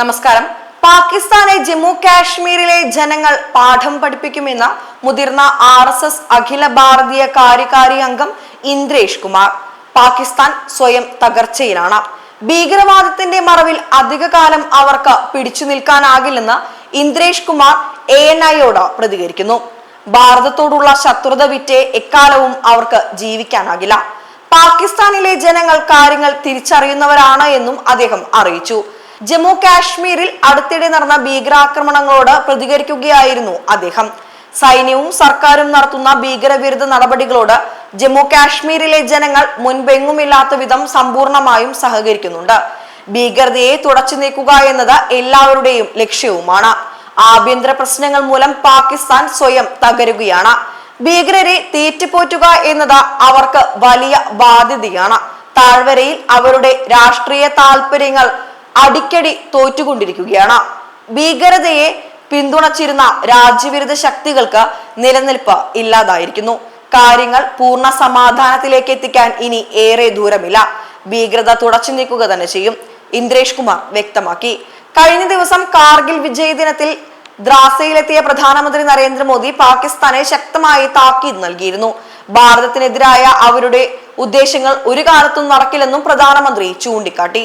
നമസ്കാരം. പാകിസ്ഥാനെ ജമ്മു കാശ്മീരിലെ ജനങ്ങൾ പാഠം പഠിപ്പിക്കുമെന്ന് മുതിർന്ന ആർ എസ് എസ് അഖില ഭാരതീയ കാര്യകാരി അംഗം ഇന്ദ്രേഷ് കുമാർ. പാകിസ്ഥാൻ സ്വയം തകർച്ചയിലാണ്. ഭീകരവാദത്തിന്റെ മറവിൽ അധികകാലം അവർക്ക് പിടിച്ചു നിൽക്കാനാകില്ലെന്ന് ഇന്ദ്രേഷ് കുമാർ എ എൻ ഐയോട് പ്രതികരിക്കുന്നു. ഭാരതത്തോടുള്ള ശത്രുത വിറ്റേ എക്കാലവും അവർക്ക് ജീവിക്കാനാകില്ല. പാകിസ്ഥാനിലെ ജനങ്ങൾ കാര്യങ്ങൾ തിരിച്ചറിയുന്നവരാണ് എന്നും അദ്ദേഹം അറിയിച്ചു. ജമ്മു കാശ്മീരിൽ അടുത്തിടെ നടന്ന ഭീകരാക്രമണങ്ങളോട് പ്രതികരിക്കുകയായിരുന്നു അദ്ദേഹം. സൈന്യവും സർക്കാരും നടത്തുന്ന ഭീകരവിരുദ്ധ നടപടികളോട് ജമ്മു കാശ്മീരിലെ ജനങ്ങൾ മുൻപെങ്ങുമില്ലാത്ത വിധം സമ്പൂർണമായും സഹകരിക്കുന്നുണ്ട്. ഭീകരതയെ തുടച്ചു നീക്കുക എന്നത് എല്ലാവരുടെയും ലക്ഷ്യവുമാണ്. ആഭ്യന്തര പ്രശ്നങ്ങൾ മൂലം പാകിസ്ഥാൻ സ്വയം തകരുകയാണ്. ഭീകരരെ തീറ്റിപ്പോറ്റുക എന്നത് അവർക്ക് വലിയ ബാധ്യതയാണ്. താഴ്വരയിൽ അവരുടെ രാഷ്ട്രീയ താല്പര്യങ്ങൾ അടിക്കടി തോറ്റുകൊണ്ടിരിക്കുകയാണ്. ഭീകരതയെ പിന്തുണച്ചിരുന്ന രാജ്യവിരുദ്ധ ശക്തികൾക്ക് നിലനിൽപ്പ് ഇല്ലാതായിരിക്കുന്നു. കാര്യങ്ങൾ പൂർണ സമാധാനത്തിലേക്ക് എത്തിക്കാൻ ഇനി ഏറെ ദൂരമില്ല. ഭീകരത തുടച്ചു നീക്കുക തന്നെ ചെയ്യും ഇന്ദ്രേഷ് കുമാർ വ്യക്തമാക്കി. കഴിഞ്ഞ ദിവസം കാർഗിൽ വിജയ ദിനത്തിൽ ദ്രാസയിലെത്തിയ പ്രധാനമന്ത്രി നരേന്ദ്രമോദി പാകിസ്ഥാനെ ശക്തമായി താക്കീത് നൽകിയിരുന്നു. ഭാരതത്തിനെതിരായ അവരുടെ ഉദ്ദേശങ്ങൾ ഒരു കാലത്തും നടക്കില്ലെന്നും പ്രധാനമന്ത്രി ചൂണ്ടിക്കാട്ടി.